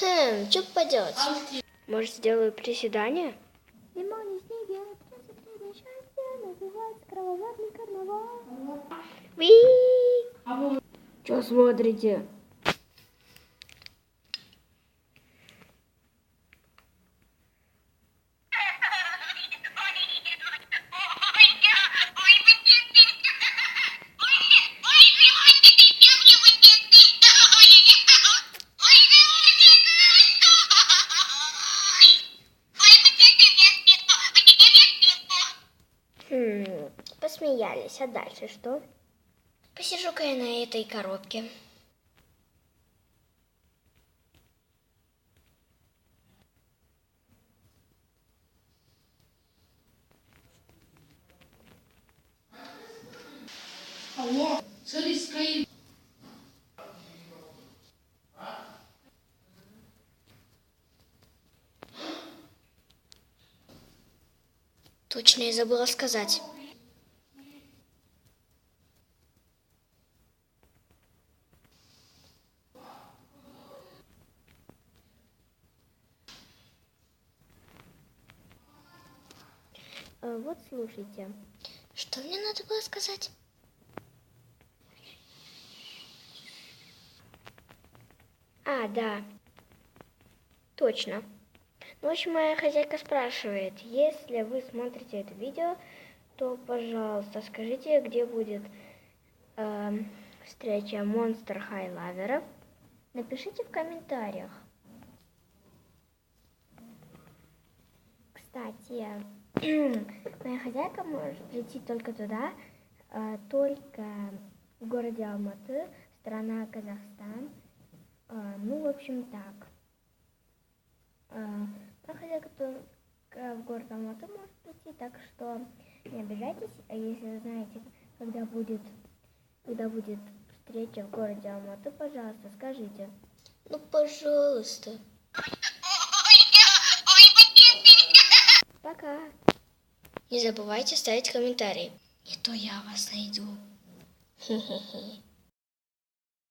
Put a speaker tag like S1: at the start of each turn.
S1: Хм, что поделать? Может, сделаю приседание? Ви!
S2: Что смотрите?
S1: Посмеялись. А дальше что? Посижу-ка я на этой коробке. Точно я забыла сказать. А, Вот слушайте. Что мне надо было сказать? А, да. Точно. В общем, моя хозяйка спрашивает, если вы смотрите это видео, то, пожалуйста, скажите, где будет эм, встреча Monster High лаверов. Напишите в комментариях. Кстати, моя хозяйка может прийти только туда, э, только в городе Алматы, страна Казахстан. Э, ну, в общем, так. А, Только в город Алматы может прийти, так что не обижайтесь. А если знаете, когда будет, когда будет встреча в городе Алматы, пожалуйста, скажите. Ну, пожалуйста. Пока. Не забывайте ставить комментарии. Не то я вас найду. Хе-хе-хе.